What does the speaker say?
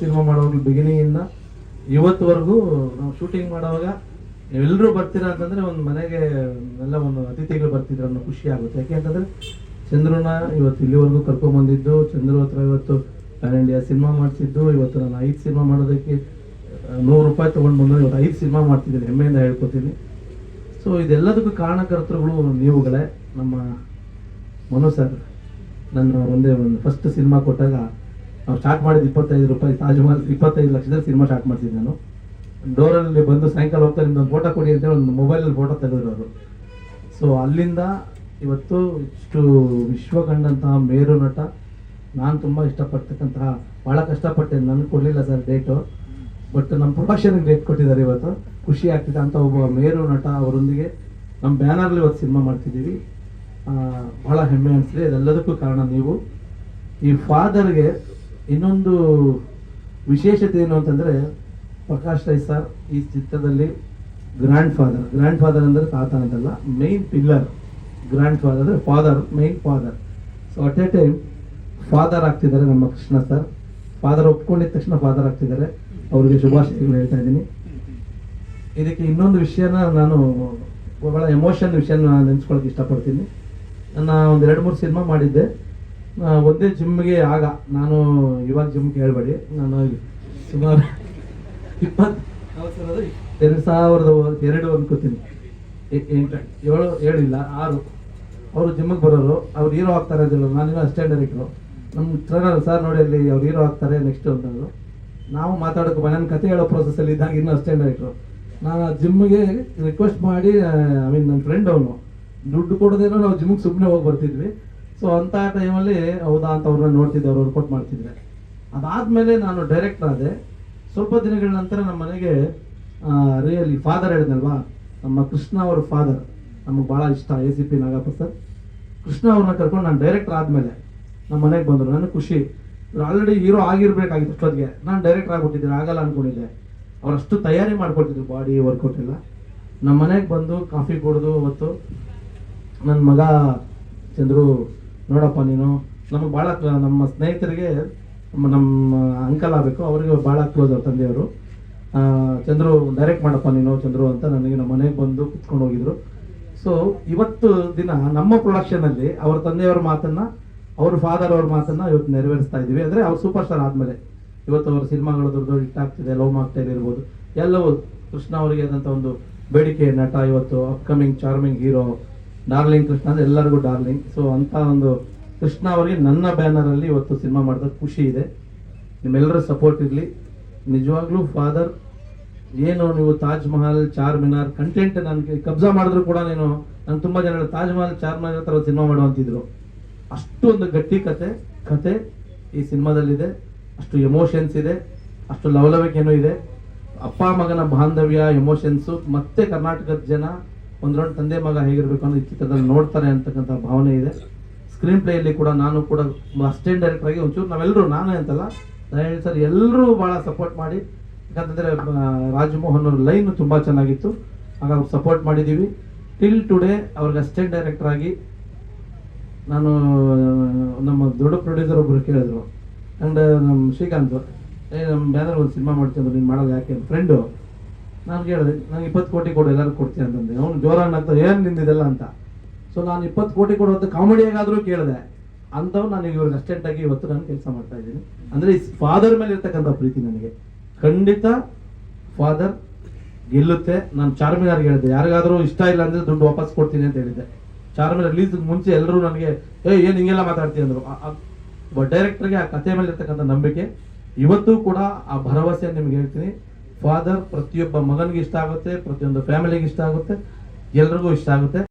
Cinema ಮಾಡುವಾಗಲೂ ಬಿಗಿನಿಂಗಿಂದ ಇವತ್ತುವರೆಗೂ ನಾವು shooting ಮಾಡುವಾಗ ಎಲ್ಲರೂ ಬರ್ತೀರಾ ಅಂತಂದ್ರೆ ಒಂದು ಮನೆಗೆ ಎಲ್ಲ ಒಂದು ಅತಿಥಿಗಳು ಬರ್ತಿದ್ರು ಅನ್ನೋ ಖುಷಿ ಆಗುತ್ತೆ. ಯಾಕೆ ಅಂತಂದ್ರೆ ಚಂದ್ರನ ಇವತ್ತು ಇಲ್ಲಿವರೆಗೂ ಕರ್ಕೊಂಬಂದಿದ್ದು, ಚಂದ್ರು ಹತ್ರ ಇವತ್ತು ಪ್ಯಾನ್ ಇಂಡಿಯಾ ಸಿನಿಮಾ ಮಾಡ್ತಿದ್ದು, ಇವತ್ತು ನಾನು ಐದು ಸಿನಿಮಾ ಮಾಡೋದಕ್ಕೆ ನೂರು ರೂಪಾಯಿ ತೊಗೊಂಡು ಬಂದು ಇವತ್ತು ಐದು ಸಿನಿಮಾ ಮಾಡ್ತಿದ್ದೀನಿ, ಹೆಮ್ಮೆಯಿಂದ ಹೇಳ್ಕೊತೀನಿ. ಸೊ ಇದೆಲ್ಲದಕ್ಕೂ ಕಾರಣಕರ್ತರುಗಳು ನೀವುಗಳೇ, ನಮ್ಮ ಮನು ಸರ್, ನನ್ನ ಒಂದೇ ಒಂದು ಫಸ್ಟ್ ಸಿನಿಮಾ ಕೊಟ್ಟಾಗ ನಾವು ಸ್ಟಾರ್ಟ್ ಮಾಡಿದ ಇಪ್ಪತ್ತೈದು ರೂಪಾಯಿ, ತಾಜ್ ಮಹಲ್ ಇಪ್ಪತ್ತೈದು ಲಕ್ಷದಲ್ಲಿ ಸಿನಿಮಾ ಸ್ಟಾರ್ಟ್ ಮಾಡ್ತಿದ್ದೆ ನಾನು. ಡೋರಲ್ಲಿ ಬಂದು ಸಾಯಂಕಾಲ ಹೋಗ್ತಾ ನಿಮ್ದೊಂದು ಫೋಟೋ ಕೊಡಿ ಅಂತೇಳಿ ಒಂದು ಮೊಬೈಲಲ್ಲಿ ಫೋಟೋ ತೆಗೆದ್ರು ಅವರು. ಸೊ ಅಲ್ಲಿಂದ ಇವತ್ತು ಇಷ್ಟು ವಿಶ್ವ ಕಂಡಂತಹ ಮೇರು ನಟ, ನಾನು ತುಂಬ ಇಷ್ಟಪಡ್ತಕ್ಕಂತಹ ಭಾಳ ಕಷ್ಟಪಟ್ಟೆ, ನನಗೆ ಕೊಡಲಿಲ್ಲ ಸರ್ ಡೇಟು ಬಟ್ ನಮ್ಮ ಪ್ರೊಡಕ್ಷನ್ಗೆ ಡೇಟ್ ಕೊಟ್ಟಿದ್ದಾರೆ ಇವತ್ತು. ಖುಷಿ ಆಗ್ತಿದೆ ಅಂತ ಒಬ್ಬ ಮೇರು ನಟ ಅವರೊಂದಿಗೆ ನಮ್ಮ ಬ್ಯಾನರ್ಲಿ ಇವತ್ತು ಸಿನಿಮಾ ಮಾಡ್ತಿದ್ದೀವಿ. ಭಾಳ ಹೆಮ್ಮೆ ಅನಿಸ್ಲಿ ಇದೆಲ್ಲದಕ್ಕೂ ಕಾರಣ ನೀವು. ಈ ಫಾದರ್ಗೆ ಇನ್ನೊಂದು ವಿಶೇಷತೆ ಏನು ಅಂತಂದರೆ, ಪ್ರಕಾಶ್ ರೈ ಸರ್ ಈ ಚಿತ್ರದಲ್ಲಿ ಗ್ರ್ಯಾಂಡ್ ಫಾದರ್ ಗ್ರ್ಯಾಂಡ್ ಫಾದರ್ ಅಂದರೆ ತಾತ ಅಂತಲ್ಲ ಮೇನ್ ಪಿಲ್ಲರ್ ಗ್ರ್ಯಾಂಡ್ ಫಾದರ್ ಅಂದರೆ father main father so at a time father ಆಗ್ತಿದ್ದಾರೆ ನಮ್ಮ ಕೃಷ್ಣ ಸರ್ ಫಾದರ್ ಒಪ್ಕೊಂಡಿದ ತಕ್ಷಣ ಫಾದರ್ ಆಗ್ತಿದ್ದಾರೆ. ಅವರಿಗೆ ಶುಭಾಶಯಗಳು ಹೇಳ್ತಾ ಇದ್ದೀನಿ. ಇದಕ್ಕೆ ಇನ್ನೊಂದು ವಿಷಯನ ನಾನು, ಬಹಳ ಎಮೋಷನ್ ವಿಷಯನ ನೆನೆಸ್ಕೊಳಕ್ಕೆ ಇಷ್ಟಪಡ್ತೀನಿ. ನಾನು ಒಂದು ಎರಡು ಮೂರು ಸಿನಿಮಾ ಮಾಡಿದ್ದೆ. ಒಂದೇ ಜಿಮ್ಗೆ ಆಗ ನಾನು ಇವಾಗ ಜಿಮ್ಗೆ ಹೇಳ್ಬೇಡಿ ನಾನು ಸುಮಾರು ಇಪ್ಪತ್ತು ಎರಡು ಸಾವಿರದ ಎರಡು ಅನ್ಕೋತೀನಿ. ಎಂಟು, ಏಳು ಏಳಿಲ್ಲ ಆರು. ಅವರು ಜಿಮ್ಗೆ ಬರೋರು, ಅವ್ರು ಹೀರೋ ಆಗ್ತಾರೆ ಅಂದಿಲ್ಲ ನಾನಿನ್ನೂ ಅಸಿಸ್ಟೆಂಟ್ ಡೈರೆಕ್ಟ್ರು ನಮ್ಮ ಟ್ರೈನರ್ ಸರ್ ನೋಡಿ ಅಲ್ಲಿ ಅವ್ರು ಹೀರೋ ಆಗ್ತಾರೆ ನೆಕ್ಸ್ಟ್ ಅಂತಂದರು. ನಾವು ಮಾತಾಡೋಕೆ ನನ್ನ ಕತೆ ಹೇಳೋ ಪ್ರೊಸೆಸಲ್ಲಿ ಇದ್ದಾಗ ಇನ್ನೂ ಅಸಿಸ್ಟೆಂಟ್ ಡೈರೆಕ್ಟ್ರು ನಾನು ಜಿಮ್ಗೆ ರಿಕ್ವೆಸ್ಟ್ ಮಾಡಿ ಐ ಮೀನ್ ನನ್ನ ಫ್ರೆಂಡ್ ಅವನು. ದುಡ್ಡು ಕೊಡೋದೇನೋ ನಾವು ಜಿಮ್ಗೆ ಸುಮ್ಮನೆ ಹೋಗಿ ಬರ್ತಿದ್ವಿ. ಸೊ ಅಂಥ ಟೈಮಲ್ಲಿ ಹೌದಾ ಅಂತ ಅವ್ರನ್ನ ನೋಡ್ತಿದ್ದೆ, ಅವ್ರು ವರ್ಕೌಟ್ ಮಾಡ್ತಿದ್ರೆ. ಅದಾದಮೇಲೆ ನಾನು ಡೈರೆಕ್ಟರ್ ಆದೆ. ಸ್ವಲ್ಪ ದಿನಗಳ ನಂತರ ನಮ್ಮ ಮನೆಗೆ ರಿಯಲಿ ಫಾದರ್ ಹೇಳಿದ್ನಲ್ವಾ? ನಮ್ಮ ಕೃಷ್ಣ ಅವ್ರ ಫಾದರ್ ನಮಗೆ ಭಾಳ ಇಷ್ಟ A C P Nagappa sir Krishna ಅವ್ರನ್ನ ಕರ್ಕೊಂಡು ನಾನು ಡೈರೆಕ್ಟರ್ ಆದಮೇಲೆ ನಮ್ಮ ಮನೆಗೆ ಬಂದರು. ನನಗೆ ಖುಷಿ. ಇವ್ರು ಆಲ್ರೆಡಿ ಹೀರೋ ಆಗಿರ್ಬೇಕಾಗಿತ್ತು ಅಷ್ಟೊತ್ತಿಗೆ. ನಾನು ಡೈರೆಕ್ಟರ್ ಆಗಿಬಿಟ್ಟಿದ್ದೀನಿ, ಆಗಲ್ಲ ಅಂದ್ಕೊಂಡಿದ್ದೆ ಅವರಷ್ಟು ತಯಾರಿ ಮಾಡ್ಕೊಳ್ತಿದ್ರು ಬಾಡಿ ವರ್ಕೌಟ್ ಎಲ್ಲ. ನಮ್ಮ ಮನೆಗೆ ಬಂದು ಕಾಫಿ ಕುಡಿದು ಅವತ್ತು ನನ್ನ ಮಗ ಚಂದ್ರು ನೋಡಪ್ಪ ನೀನು ನಮಗೆ ಭಾಳ ನಮ್ಮ ಸ್ನೇಹಿತರಿಗೆ ನಮ್ಮ ಅಂಕಲ್ ಆಗಬೇಕು, ಅವರಿಗೆ ಭಾಳ ಕ್ಲೋಸ್ ಅವ್ರ ತಂದೆಯವರು. ಚಂದ್ರು ಡೈರೆಕ್ಟ್ ಮಾಡಪ್ಪ ನೀನು, ಚಂದ್ರು ಅಂತ ನನಗೆ ನಮ್ಮ ಮನೆಗೆ ಬಂದು ಕುತ್ಕೊಂಡು ಹೋಗಿದ್ರು. ಸೊ ಇವತ್ತು ದಿನ ನಮ್ಮ ಪ್ರೊಡಕ್ಷನಲ್ಲಿ ಅವ್ರ ತಂದೆಯವ್ರ ಮಾತನ್ನ, ಅವ್ರ ಫಾದರ್ ಅವ್ರ ಮಾತನ್ನು ಇವತ್ತು ನೆರವೇರಿಸ್ತಾ ಇದ್ದೀವಿ. ಅಂದರೆ ಅವ್ರು ಸೂಪರ್ ಸ್ಟಾರ್ ಆದಮೇಲೆ. ಇವತ್ತು ಅವ್ರ ಸಿನಿಮಾಗಳು ದೊಡ್ಡ ದೊಡ್ಡ ಹಿಟ್ ಆಗ್ತಿದೆ, ಲವ್ ಮಾಕ್ಟೈಲ್ ಇರ್ಬೋದು. ಎಲ್ಲವೂ ಕೃಷ್ಣ ಅವರಿಗೆ ಆದಂಥ ಒಂದು ಬೇಡಿಕೆ, ನಟ ಇವತ್ತು upcoming charming hero darling Krishna ಅಂದ್ರೆ ಎಲ್ಲರಿಗೂ ಡಾರ್ಲಿಂಗ್. ಸೊ ಅಂತ ಒಂದು ಕೃಷ್ಣ ಅವರಿಗೆ ನನ್ನ ಬ್ಯಾನರಲ್ಲಿ ಇವತ್ತು ಸಿನಿಮಾ ಮಾಡಿದ ಖುಷಿ ಇದೆ. ನಿಮ್ಮೆಲ್ಲರ ಸಪೋರ್ಟ್ ಇರಲಿ. ನಿಜವಾಗ್ಲೂ ಫಾದರ್ ಏನು ನೀವು ತಾಜ್ ಮಹಲ್, ಚಾರ್ ಮಿನಾರ್ ಕಂಟೆಂಟ್ ನನಗೆ ಕಬ್ಜಾ ಮಾಡಿದ್ರು ಕೂಡ ನೀನು, ನಂಗೆ ತುಂಬ ಜನ ತಾಜ್ ಮಹಲ್, ಚಾರ್ ಮಿನಾರ್ ಥರ ಸಿನಿಮಾ ಮಾಡುವಂತಿದ್ರು ಅಷ್ಟು ಒಂದು ಗಟ್ಟಿ ಕತೆ ಕತೆ ಈ ಸಿನಿಮಾದಲ್ಲಿದೆ. ಅಷ್ಟು ಎಮೋಷನ್ಸ್ ಇದೆ. ಅಷ್ಟು ಲವಲವಿಕೆನೂ ಇದೆ. ಅಪ್ಪ ಮಗನ ಬಾಂಧವ್ಯ ಎಮೋಷನ್ಸು ಮತ್ತೆ ಕರ್ನಾಟಕದ ಜನ ಒಂದರೊಂದು ತಂದೆ ಮಗ ಹೇಗಿರ್ಬೇಕು ಅನ್ನೋ ಈ ಚಿತ್ರದಲ್ಲಿ ನೋಡ್ತಾರೆ ಅಂತಕ್ಕಂಥ ಭಾವನೆ ಇದೆ. ಸ್ಕ್ರೀನ್ ಪ್ಲೇಯಲ್ಲಿ ಕೂಡ ನಾನು ಕೂಡ ಅಸಿಸ್ಟೆಂಟ್ ಡೈರೆಕ್ಟರ್ ಆಗಿ ಒಂಚೂರು ನಾವೆಲ್ಲರೂ ನಾನೇ ಅಂತಲ್ಲ, ದಯವಿಟ್ಟು ಸರ್ ಎಲ್ಲರೂ ಭಾಳ ಸಪೋರ್ಟ್ ಮಾಡಿ. ಯಾಕಂತಂದರೆ ರಾಜಮೋಹನ್ ಅವ್ರ ಲೈನ್ ತುಂಬ ಚೆನ್ನಾಗಿತ್ತು. ಹಾಗಾಗಿ ಸಪೋರ್ಟ್ ಮಾಡಿದ್ದೀವಿ ಟಿಲ್ ಟುಡೇ ಅವ್ರಿಗೆ ಅಸಿಸ್ಟೆಂಟ್ ಡೈರೆಕ್ಟರ್ ಆಗಿ ನಾನು ನಮ್ಮ ದೊಡ್ಡ ಪ್ರೊಡ್ಯೂಸರ್ ಒಬ್ಬರು ಕೇಳಿದ್ರು. ಆ್ಯಂಡ್ ನಮ್ಮ ಶ್ರೀಕಾಂತ್ ಏ ನಮ್ಮ ಬ್ಯಾನರ್ ಒಂದು ಸಿನಿಮಾ ಮಾಡ್ತಿದ್ರು ನೀನು ಮಾಡೋದು ಯಾಕೆ? ಫ್ರೆಂಡು ನಾನು ಕೇಳಿದೆ, ನಂಗೆ ಇಪ್ಪತ್ತು ಕೋಟಿ ಕೊಡು ಎಲ್ಲರೂ ಕೊಡ್ತೀನಿ ಅಂತಂದೆ. ಅವ್ನು ಜೋರಾಗಿ ಅಂತ ಏನು ನಿಂದಿದೆಲ್ಲ? ಅಂತ. ಸೊ ನಾನು ಇಪ್ಪತ್ತು ಕೋಟಿ ಕೊಡುವಂಥ ಕಾಮಿಡಿಯಾಗಾದರೂ ಕೇಳಿದೆ. ಅಂಥವು ನಾನು ಇವ್ರಿಗೆ ಅಸ್ಟೆಂಟ್ ಆಗಿ ಇವತ್ತು ನಾನು ಕೆಲಸ ಮಾಡ್ತಾ ಇದ್ದೀನಿ. ಅಂದರೆ ಫಾದರ್ ಮೇಲೆ ಇರ್ತಕ್ಕಂಥ ಪ್ರೀತಿ ನನಗೆ. ಖಂಡಿತ ಫಾದರ್ ಗೆಲ್ಲುತ್ತೆ. ನಾನು ಚಾರ್ಮಿನಾರ್ಗೆ ಹೇಳಿದೆ ಯಾರಿಗಾದರೂ ಇಷ್ಟ ಇಲ್ಲ ಅಂದರೆ ದುಡ್ಡು ವಾಪಸ್ ಕೊಡ್ತೀನಿ ಅಂತ ಹೇಳಿದ್ದೆ. ಚಾರ್ಮಿನಾರ್ ರಿಲೀಸ್ ಮುಂಚೆ ಎಲ್ಲರೂ ನನಗೆ, ಏ, ಏನು ಹಿಂಗೆಲ್ಲ ಮಾತಾಡ್ತೀನಿ ಅಂದರು. ಒಬ್ಬ ಡೈರೆಕ್ಟರ್ಗೆ ಆ ಕಥೆ ಮೇಲೆ ಇರ್ತಕ್ಕಂಥ ನಂಬಿಕೆ. ಇವತ್ತು ಕೂಡ ಆ ಭರವಸೆ ನಿಮ್ಗೆ ಹೇಳ್ತೀನಿ. ಫಾದರ್ ಪ್ರತಿಯೊಬ್ಬ ಮಗನಿಗೆ ಇಷ್ಟ ಆಗುತ್ತೆ ಪ್ರತಿಯೊಂದು ಫ್ಯಾಮಿಲಿಗೆ ಇಷ್ಟ ಆಗುತ್ತೆ ಎಲ್ರಿಗೂ ಇಷ್ಟ ಆಗುತ್ತೆ.